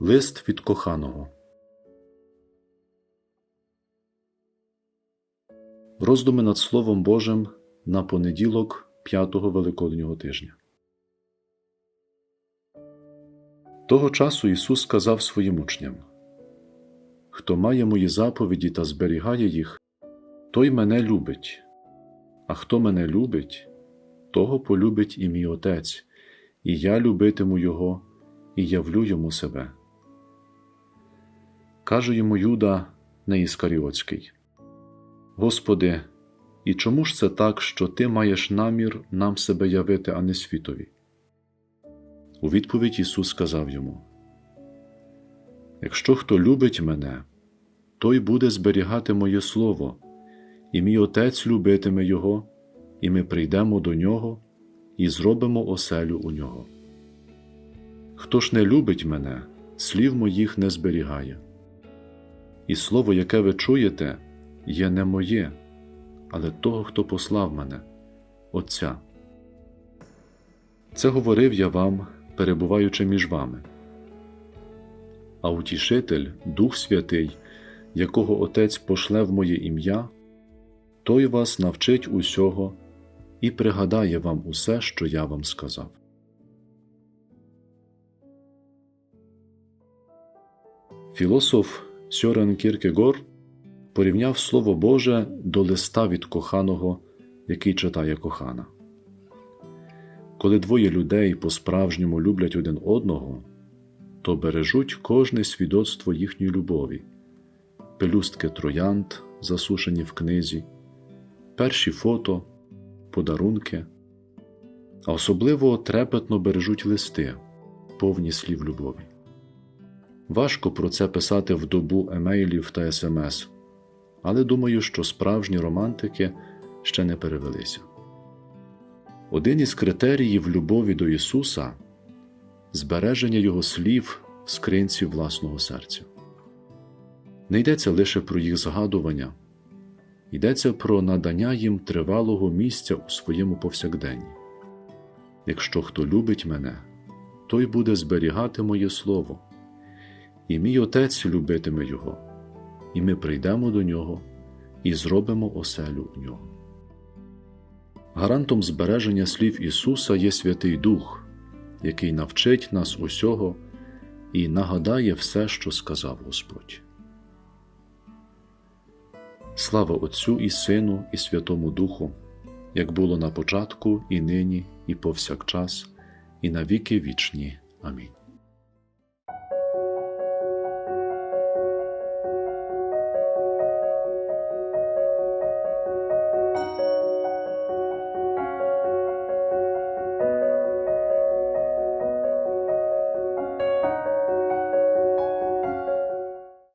Лист від коханого. Роздуми над Словом Божим на понеділок п'ятого Великоднього тижня. Того часу Ісус сказав своїм учням: Хто має мої заповіді та зберігає їх, той мене любить, а хто мене любить, того полюбить і мій Отець, і я любитиму Його і явлю йому себе. Каже йому Юда не Іскаріотський: Господи, і чому ж це так, що Ти маєш намір нам себе явити, а не світові? У відповідь Ісус сказав йому: Якщо хто любить мене, той буде зберігати моє Слово, і мій Отець любитиме Його, і ми прийдемо до Нього і зробимо оселю у нього. Хто ж не любить мене, слів моїх не зберігає. І слово, яке ви чуєте, є не моє, але того, хто послав мене, Отця. Це говорив я вам, перебуваючи між вами. А утішитель, Дух Святий, якого Отець пошле в моє ім'я, той вас навчить усього і пригадає вам усе, що я вам сказав. Філософ Сьорен Кіркегор порівняв Слово Боже до листа від коханого, який читає кохана. Коли двоє людей по-справжньому люблять один одного, то бережуть кожне свідоцтво їхньої любові, пелюстки троянд, засушені в книзі, перші фото, подарунки, а особливо трепетно бережуть листи, повні слів любові. Важко про це писати в добу емейлів та смс, але думаю, що справжні романтики ще не перевелися. Один із критеріїв любові до Ісуса збереження Його слів в скринці власного серця. Не йдеться лише про їх згадування, йдеться про надання їм тривалого місця у своєму повсякденні. Якщо хто любить мене, той буде зберігати моє слово і мій Отець любитиме Його, і ми прийдемо до Нього і зробимо оселю у нього. Гарантом збереження слів Ісуса є Святий Дух, який навчить нас усього і нагадає все, що сказав Господь. Слава Отцю і Сину, і Святому Духу, як було на початку, і нині, і повсякчас, і на віки вічні. Амінь.